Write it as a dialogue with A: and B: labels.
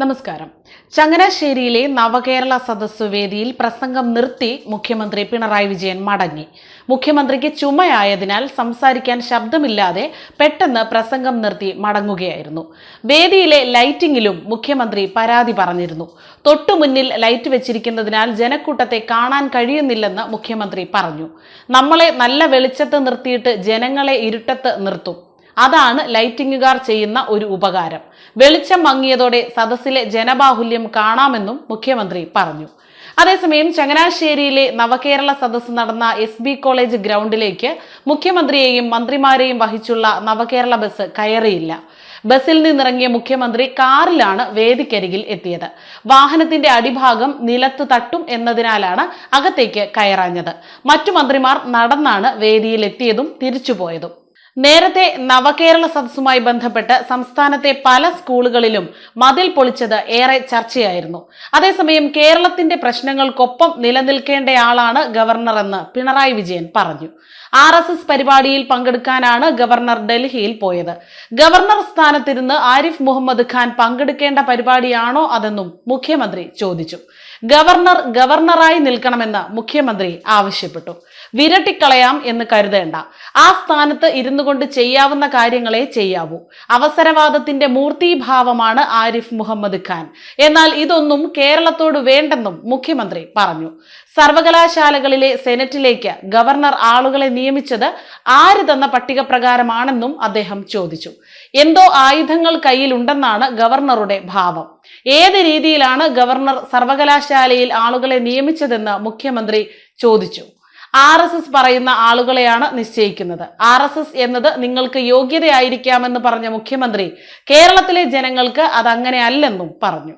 A: നമസ്കാരം. ചങ്ങനാശ്ശേരിയിലെ നവകേരള സദസ്സ് വേദിയിൽ പ്രസംഗം നിർത്തി മുഖ്യമന്ത്രി പിണറായി വിജയൻ മടങ്ങി. മുഖ്യമന്ത്രിക്ക് ചുമയായതിനാൽ സംസാരിക്കാൻ ശബ്ദമില്ലാതെ പെട്ടെന്ന് പ്രസംഗം നിർത്തി മടങ്ങുകയായിരുന്നു. വേദിയിലെ ലൈറ്റിംഗിലും മുഖ്യമന്ത്രി പരാതി പറഞ്ഞിരുന്നു. തൊട്ടുമുന്നിൽ ലൈറ്റ് വെച്ചിരിക്കുന്നതിനാൽ ജനക്കൂട്ടത്തെ കാണാൻ കഴിയുന്നില്ലെന്ന് മുഖ്യമന്ത്രി പറഞ്ഞു. നമ്മളെ നല്ല വെളിച്ചത്ത് നിർത്തിയിട്ട് ജനങ്ങളെ ഇരുട്ടത്ത് നിർത്തും. അതാണ് ലൈറ്റിംഗുകാർ ചെയ്യുന്ന ഒരു ഉപകാരം. വെളിച്ചം മങ്ങിയതോടെ സദസ്സിലെ ജനബാഹുല്യം കാണാമെന്നും മുഖ്യമന്ത്രി പറഞ്ഞു. അതേസമയം ചങ്ങനാശ്ശേരിയിലെ നവകേരള സദസ്സ് നടന്ന എസ് ബി കോളേജ് ഗ്രൗണ്ടിലേക്ക് മുഖ്യമന്ത്രിയെയും മന്ത്രിമാരെയും വഹിച്ചുള്ള നവകേരള ബസ് കയറിയില്ല. ബസ്സിൽ നിന്നിറങ്ങിയ മുഖ്യമന്ത്രി കാറിലാണ് വേദിക്കരികിൽ എത്തിയത്. വാഹനത്തിന്റെ അടിഭാഗം നിലത്ത് തട്ടും എന്നതിനാലാണ് അകത്തേക്ക് കയറാഞ്ഞത്. മറ്റു മന്ത്രിമാർ നടന്നാണ് വേദിയിൽ എത്തിയതും തിരിച്ചുപോയതും. നേരത്തെ നവകേരള സദസ്സുമായി ബന്ധപ്പെട്ട് സംസ്ഥാനത്തെ പല സ്കൂളുകളിലും മതിൽ പൊളിച്ചത് ഏറെ ചർച്ചയായിരുന്നു. അതേസമയം കേരളത്തിന്റെ പ്രശ്നങ്ങൾക്കൊപ്പം നിലനിൽക്കേണ്ടയാളാണ് ഗവർണർ എന്ന് പിണറായി വിജയൻ പറഞ്ഞു. ആർ എസ് എസ് പരിപാടിയിൽ പങ്കെടുക്കാനാണ് ഗവർണർ ഡൽഹിയിൽ പോയത്. ഗവർണർ സ്ഥാനത്തിരുന്ന് ആരിഫ് മുഹമ്മദ് ഖാൻ പങ്കെടുക്കേണ്ട പരിപാടിയാണോ അതെന്നും മുഖ്യമന്ത്രി ചോദിച്ചു. ഗവർണർ ഗവർണറായി നിൽക്കണമെന്ന് മുഖ്യമന്ത്രി ആവശ്യപ്പെട്ടു. വിരട്ടിക്കളയാം എന്ന് കരുതേണ്ട. ആ സ്ഥാനത്ത് ഇരുന്നു കൊണ്ട് ചെയ്യാവുന്ന കാര്യങ്ങളെ ചെയ്യാവൂ. അവസരവാദത്തിന്റെ മൂർത്തിഭാവമാണ് ആരിഫ് മുഹമ്മദ് ഖാൻ. എന്നാൽ ഇതൊന്നും കേരളത്തോട് വേണ്ടെന്നും മുഖ്യമന്ത്രി പറഞ്ഞു. സർവകലാശാലകളിലെ സെനറ്റിലേക്ക് ഗവർണർ ആളുകളെ നിയമിച്ചത് ആര് തന്ന പട്ടിക പ്രകാരമാണെന്നും അദ്ദേഹം ചോദിച്ചു. എന്തോ ആയുധങ്ങൾ കയ്യിലുണ്ടെന്നാണ് ഗവർണറുടെ ഭാവം. ഏത് രീതിയിലാണ് ഗവർണർ സർവകലാശാലയിൽ ആളുകളെ നിയമിച്ചതെന്ന് മുഖ്യമന്ത്രി ചോദിച്ചു. ആർ എസ് എസ് പറയുന്ന ആളുകളെയാണ് നിശ്ചയിക്കുന്നത്. ആർ എസ് എസ് എന്നത് നിങ്ങൾക്ക് യോഗ്യതയായിരിക്കാമെന്ന് പറഞ്ഞ മുഖ്യമന്ത്രി കേരളത്തിലെ ജനങ്ങൾക്ക് അതങ്ങനെ അല്ലെന്നും പറഞ്ഞു.